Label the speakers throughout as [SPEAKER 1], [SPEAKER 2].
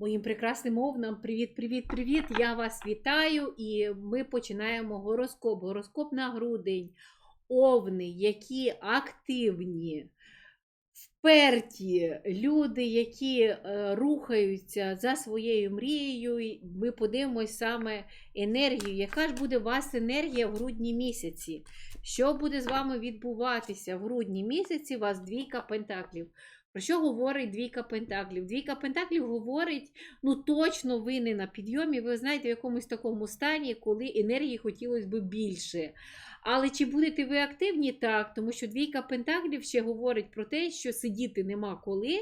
[SPEAKER 1] Моїм прекрасним овнам, привіт, привіт, привіт! Я вас вітаю і ми починаємо гороскоп. Гороскоп на грудень. Овни, які активні, вперті люди, які е, рухаються за своєю мрією. Ми подивимось саме енергію. Яка ж буде у вас енергія в грудні місяці? Що буде з вами відбуватися в грудні місяці? У вас двійка пентаклів. Про що говорить двійка пентаклів? Двійка пентаклів говорить, ну точно ви не на підйомі, ви знаєте, в якомусь такому стані, коли енергії хотілося б більше. Але чи будете ви активні? Так, тому що двійка пентаклів ще говорить про те, що сидіти нема коли.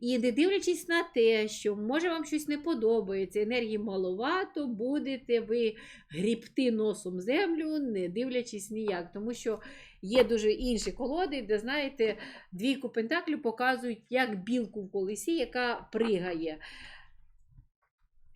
[SPEAKER 1] І не дивлячись на те, що може вам щось не подобається, енергії маловато, будете ви грібти носом землю, не дивлячись ніяк. Тому що є дуже інші колоди, де, знаєте, двійку пентаклів показують як білку в колесі, яка пригає.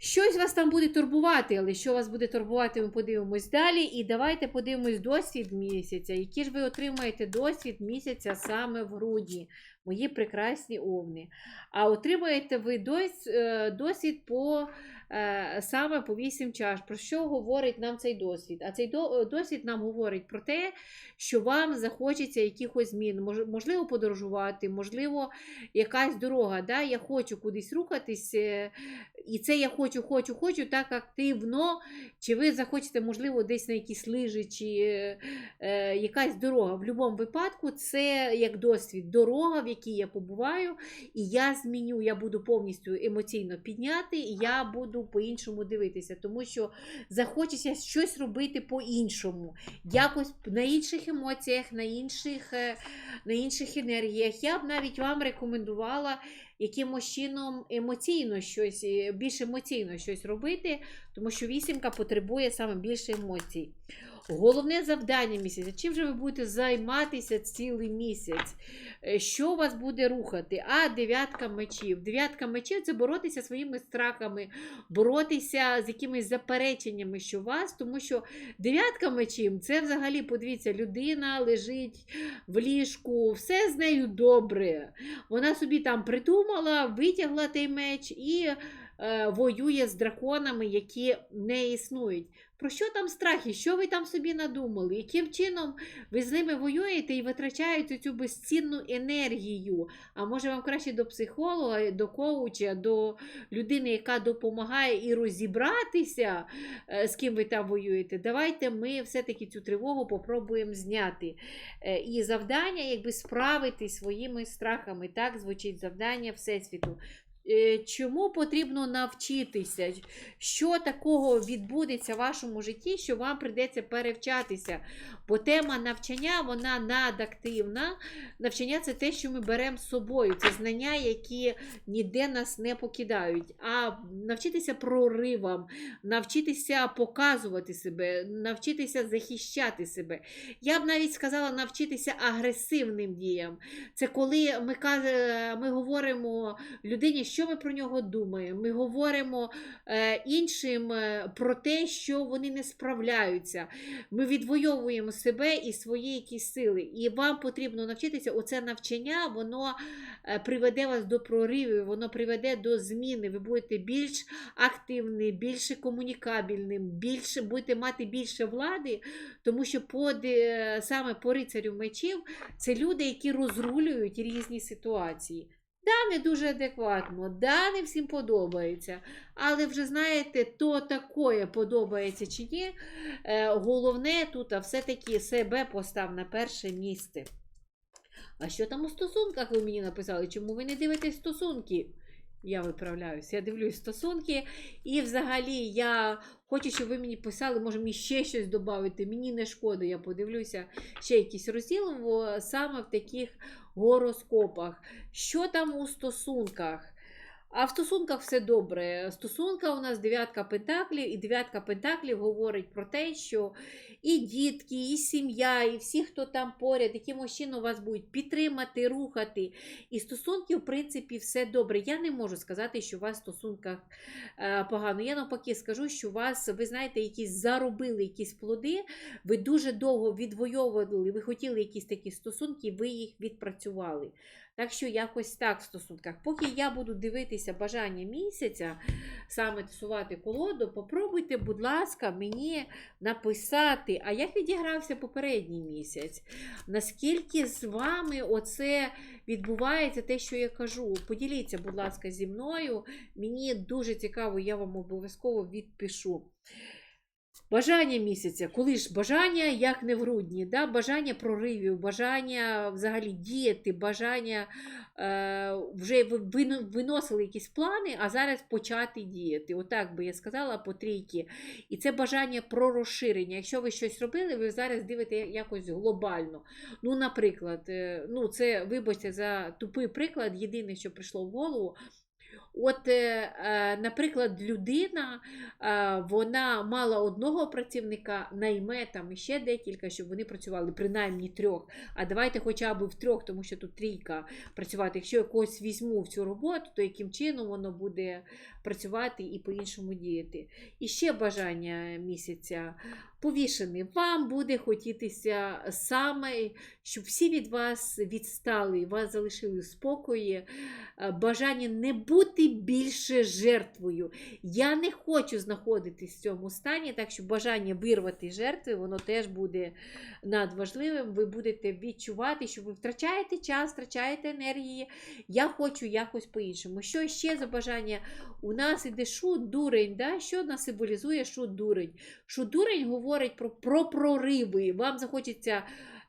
[SPEAKER 1] Щось вас там буде турбувати, але що вас буде турбувати, ми подивимось далі. І давайте подивимось досвід місяця. Який ж ви отримаєте досвід місяця саме в грудні, мої прекрасні овни. А отримаєте ви е, досвід по, е, саме по 8 чаш. Про що говорить нам цей досвід? А цей досвід нам говорить про те, що вам захочеться якихось змін. Можливо, подорожувати, можливо, якась дорога. Да? Я хочу кудись рухатись. е, і це я хочу, хочу, хочу так активно. Чи ви захочете, можливо, десь на якісь лижі, чи е, якась дорога. В будь-якому випадку це як досвід, дорога, в якій я побуваю, і я зміню, я буду повністю емоційно підняти, і я буду по-іншому дивитися, тому що захочеться щось робити по-іншому, якось на інших емоціях, на інших, е, на інших енергіях. Я б навіть вам рекомендувала якимось чином емоційно щось, е, більш емоційно щось робити, тому що вісімка потребує саме більше емоцій. Головне завдання місяця. Чим же ви будете займатися цілий місяць? Е, Що вас буде рухати? А дев'ятка мечів. Дев'ятка мечів це боротися своїми страхами, боротися з якимись запереченнями, що вас, тому що дев'ятка мечів це взагалі, подивіться, людина лежить в ліжку, все з нею добре. Вона собі там придумала, витягла той меч і воює з драконами, які не існують. Про що там страхи? Що ви там собі надумали? Яким чином ви з ними воюєте і витрачаєте цю безцінну енергію? А може вам краще до психолога, до коуча, до людини, яка допомагає і розібратися, е, з ким ви там воюєте? Давайте ми все-таки цю тривогу попробуємо зняти. Е, І завдання, якби справитись своїми страхами. Так звучить завдання Всесвіту. Е, Чому потрібно навчитися? Що такого відбудеться в вашому житті, що вам прийдеться перевчатися? Бо тема навчання вона надактивна. Навчання це те, що ми беремо з собою. Це знання, які ніде нас не покидають. А навчитися проривам, навчитися показувати себе, навчитися захищати себе. Я б навіть сказала навчитися агресивним діям. Це коли ми, ми говоримо людині, що ми про нього думаємо. Ми говоримо е, іншим е, про те, що вони не справляються. Ми відвоюємо себе і свої якісь сили. І вам потрібно навчитися, оце навчання, воно е, приведе вас до проривів, воно приведе до зміни. Ви будете більш активним, більше комунікабельним, більше, будете мати більше влади, тому що по, саме по рицарю мечів це люди, які розрулюють різні ситуації. Да, не дуже адекватно, да, не всім подобається. Але вже знаєте, то такое подобається чи ні. Е, головне тут все-таки себе постав на перше місце. А що там у стосунках ви мені написали? Чому ви не дивитесь стосунки? Я виправляюся, я дивлюсь стосунки. І взагалі я хочу, щоб ви мені писали, може мені ще щось додати. Мені не шкода, я подивлюся ще якийсь розділ саме в таких гороскопах. Що там у стосунках? А в стосунках все добре. Стосунка у нас дев'ятка пентаклів, і дев'ятка пентаклів говорить про те, що і дітки, і сім'я, і всі, хто там поряд, якимось чином вас будуть підтримати, рухати. І стосунки, в принципі, все добре. Я не можу сказати, що у вас в стосунках е, погано. Я навпаки скажу, що у вас, ви знаєте, якісь заробили якісь плоди, ви дуже довго відвоювали, ви хотіли якісь такі стосунки, ви їх відпрацювали. Так що якось так в стосунках. Поки я буду дивитися бажання місяця, саме тасувати колоду, попробуйте, будь ласка, мені написати, а як відігрався попередній місяць? Наскільки з вами оце відбувається те, що я кажу? Поділіться, будь ласка, зі мною. Мені дуже цікаво, я вам обов'язково відпишу. Бажання місяця, коли ж бажання, як не в грудні, да? бажання проривів, бажання взагалі діяти, бажання е, вже ви виносили якісь плани, а зараз почати діяти. Отак би я сказала по трійки. І це бажання про розширення. Якщо ви щось робили, ви зараз дивите якось глобально. Ну, наприклад, е, ну це, вибачте, за тупий приклад, єдине, що прийшло в голову. От, е, е, наприклад, людина е, вона мала одного працівника, найме там ще декілька, щоб вони працювали, принаймні трьох. А давайте хоча б в трьох, тому що тут трійка працювати. Якщо я когось візьму в цю роботу, то яким чином воно буде працювати і по-іншому діяти. І ще бажання місяця повішений. Вам буде хотітися саме, щоб всі від вас відстали, вас залишили в спокої. Е, Бажання не бути більше жертвою. Я не хочу знаходитись в цьому стані, так що бажання вирвати жертви, воно теж буде надважливим. Ви будете відчувати, що ви втрачаєте час, втрачаєте енергії. Я хочу якось по-іншому. Що ще за бажання? У нас іде шут дурень. Да? Що нас символізує шут дурень? Шут дурень говорить про, про прориви. Вам захочеться.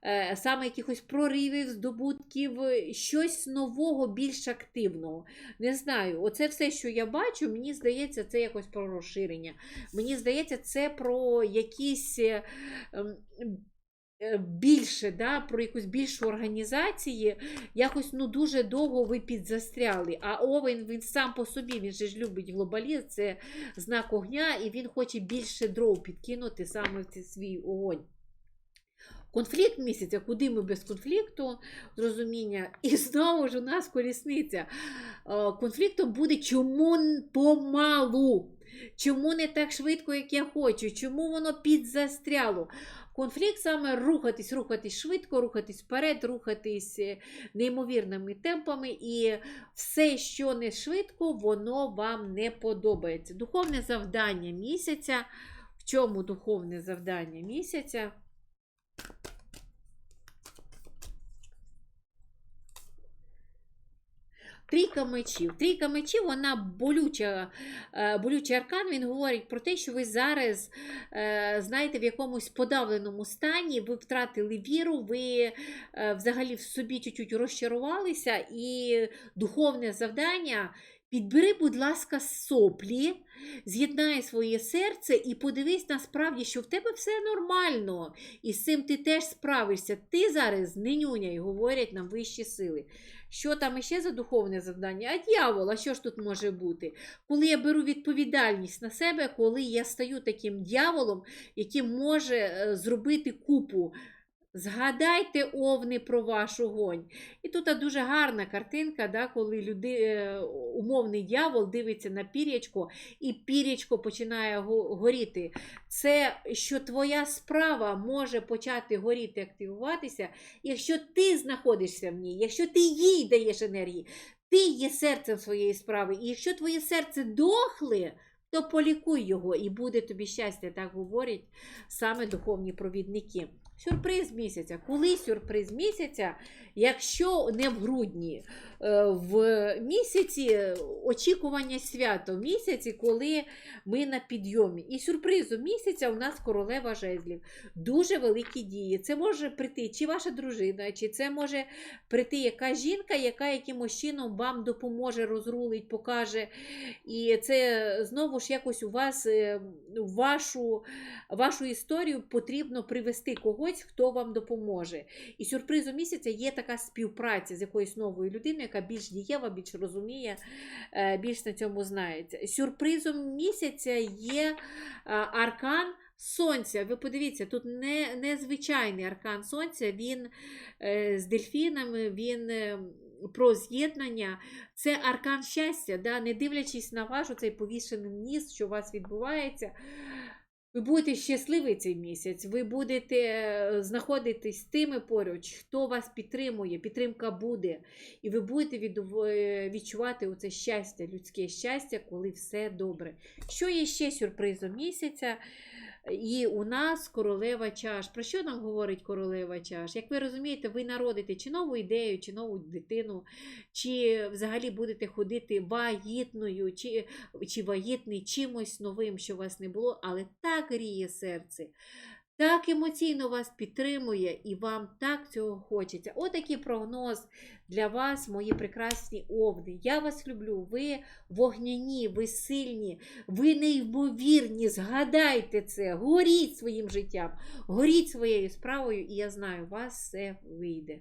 [SPEAKER 1] е, Саме якихось проривів, здобутків, щось нового, більш активного. Не знаю, оце все, що я бачу, мені здається, це якось про розширення. Мені здається, це про якісь е, більше, да, про якусь більшу організації. Якось ну, дуже довго ви підзастряли. А Овен він сам по собі, він же ж любить глобалізм, це знак огня, і він хоче більше дров підкинути саме в цей свій огонь. Конфлікт місяця, куди ми без конфлікту, зрозуміння. І знову ж у нас колісниця. Е, Конфліктом буде чому помалу, чому не так швидко, як я хочу, чому воно підзастряло. Конфлікт саме рухатись, рухатись швидко, рухатись вперед, рухатись е, неймовірними темпами, і все, що не швидко, воно вам не подобається. Духовне завдання місяця. В чому духовне завдання місяця? Трійка мечів. Трійка мечів, вона болюча, е, болючий аркан. Він говорить про те, що ви зараз, е, знаєте, в якомусь подавленому стані, ви втратили віру, ви е, взагалі в собі чуть-чуть розчарувалися, і духовне завдання. Підбери, будь ласка, соплі, з'єднай своє серце і подивись насправді, що в тебе все нормально. І з цим ти теж справишся. Ти зараз не нюняй, говорять нам вищі сили. Що там іще за духовне завдання? А дьявол, а що ж тут може бути? Коли я беру відповідальність на себе, коли я стаю таким дьяволом, який може е, зробити купу. Згадайте овни про ваш огонь. І тут дуже гарна картинка, да, коли люди, е, умовний дьявол дивиться на пір'ячко, і пір'ячко починає горіти. Це що твоя справа може почати горіти, активуватися, якщо ти знаходишся в ній, якщо ти їй даєш енергії, ти є серцем своєї справи. І якщо твоє серце дохле, то полікуй його і буде тобі щастя, так говорять саме духовні провідники. Сюрприз місяця. Коли сюрприз місяця, якщо не в грудні, в місяці очікування свято, в місяці, коли ми на підйомі. І сюрпризом місяця у нас королева жезлів. Дуже великі дії. Це може прийти чи ваша дружина, чи це може прийти яка жінка, яка якимось чином вам допоможе, розрулить, покаже. І це знову ж якось у вас е, вашу, вашу історію потрібно привести когось, хто вам допоможе. І сюрпризом місяця є така співпраця з якоюсь новою людиною, яка більш дієва, більш розуміє, е, більш на цьому знається. Сюрпризом місяця є е, аркан. Сонця, ви подивіться, тут не, незвичайний аркан сонця, він е, з дельфінами, він е, про з'єднання. Це аркан щастя, да? не дивлячись на ваш цей повішений ніс, що у вас відбувається. Ви будете щасливі цей місяць, ви будете е, знаходитись з тими поруч, хто вас підтримує, підтримка буде. І ви будете е, відчувати оце щастя, людське щастя, коли все добре. Що є ще сюрпризом місяця? І у нас королева чаш. Про що нам говорить королева чаш? Як ви розумієте, ви народите чи нову ідею, чи нову дитину, чи взагалі будете ходити вагітною, чи, чи вагітний чимось новим, що у вас не було, але так гріє серце. Так емоційно вас підтримує і вам так цього хочеться. Отакий прогноз для вас, мої прекрасні овни. Я вас люблю. Ви вогняні, ви сильні, ви неймовірні. Згадайте це, горіть своїм життям, горіть своєю справою, і я знаю, у вас все вийде.